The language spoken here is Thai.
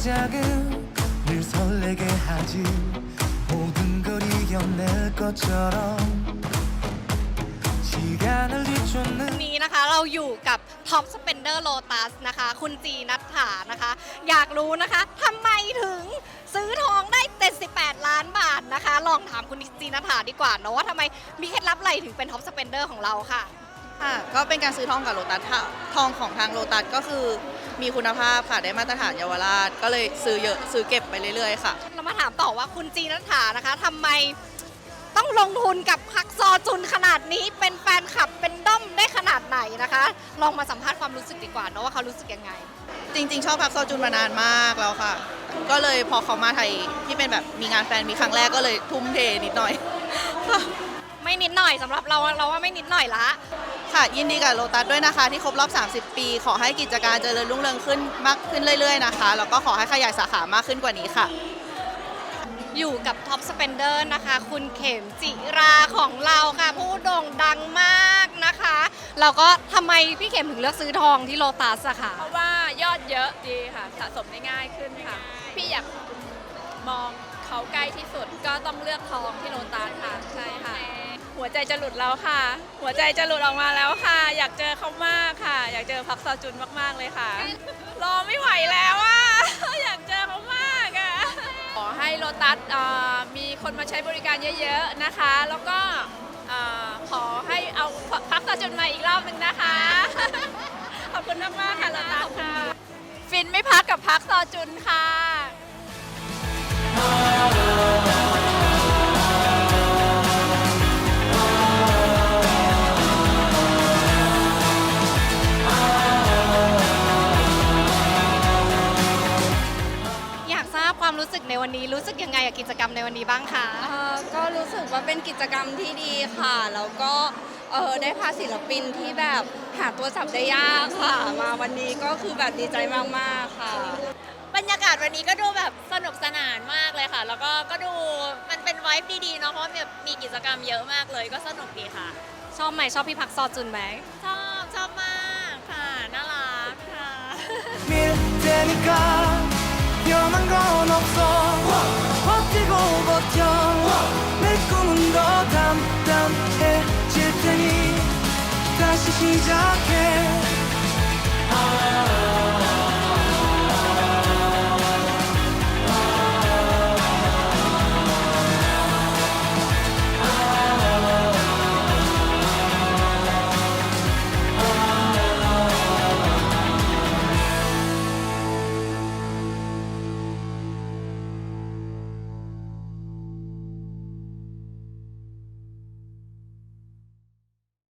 시작은 늘 설레게 하지 모든 걸 이겨낼 것처럼 시간을 뒤쫓는 วันนี้นะคะเราอยู่กับ Top Spender Lotus นะคะ คุณจีนัทถานะคะ อยากรู้นะคะทำไมถึงซื้อทองได้ 78 ล้านบาทนะคะ ลองถามคุณจีนัทถาดีกว่าเนอะว่าทำไมมีเคล็ดลับอะไรถึงเป็น Top Spender ของเราค่ะ ค่ะก็เป็นการซื้อทองกับโลตัสค่ะทองของทางโลตัสก็คือมีคุณภาพค่ะได้มาตรฐานเยาวราช ก็เลยซื้อเยอะซื้อเก็บไปเรื่อยๆค่ะ เรามาถามต่อว่าคุณจีนัทถานะคะทำไมต้องลงทุนกับพักซอจุนขนาดนี้เป็นแฟนคลับเป็นด้อมได้ขนาดไหนนะคะ ลองมาสัมภาษณ์ความรู้สึกดีกว่าเนอะว่าเขารู้สึกยังไง จริงๆ ชอบพักซอจุนมานานมากแล้วค่ะ ก็เลยพอเขามาไทยที่เป็นแบบมีงานแฟนมีครั้งแรกก็เลยทุ่มเทนิดหน่อยไม่นิดหน่อยสำหรับเราเราว่าไม่นิดหน่อยละ ค่ะยินดีกับโลตัสด้วยนะคะ ที่ครบรอบ 30 ปี ขอให้กิจการเจริญรุ่งเรืองขึ้นมากขึ้นเรื่อย ๆ นะคะ แล้วก็ขอให้ขยายสาขามากขึ้นกว่านี้ค่ะ อยู่กับ Top Spender นะคะ คุณเข็มจิราของเราค่ะ ผู้โด่งดังมากนะคะแล้วก็ทำไมพี่เข็มถึงเลือกซื้อทองที่โลตัสอะค่ะ เพราะว่ายอดเยอะดีค่ะ สะสมได้ง่ายขึ้นค่ะ พี่อยากมองเขาใกล้ที่สุดก็ต้องเลือกทองที่โลตัสค่ะ ใช่ค่ะ หัวใจจะหลุดแล้วค่ะ หัวใจจะหลุดออกมาแล้วค่ะ อยากเจอเขามากค่ะ อยากเจอพักซอจุนมากๆเลยค่ะ รอไม่ไหวแล้วอะอยากเจอเขามากอะขอให้โลตัสมีคนมาใช้บริการเยอะ ๆนะคะ แล้วก็ขอให้เอาพักซอจุนมาอีกรอบหนึ่งนะคะ ขอบคุณมากมากๆค่ะโลตัสค่ะ ฟินไม่พักกับพักซอจุนค่ะ ความรู้สึกในวันนี้รู้สึกยังไงกับกิจกรรมในวันนี้บ้างคะเอ่อก็รู้สึกว่าเป็นกิจกรรมที่ดีค่ะ แล้วก็เออได้พาศิลปินที่แบบหาตัวจับได้ยากค่ะ มาวันนี้ก็คือแบบดีใจมากๆค่ะ บรรยากาศวันนี้ก็ดูแบบสนุกสนานมากเลยค่ะ แล้วก็ก็ดูมันเป็นไวฟ์ดีๆเนาะเพราะว่าแบบมีกิจกรรมเยอะมากเลยก็สนุกดีค่ะชอบไหมชอบพี่พักซอจุนไหม ชอบ 시작해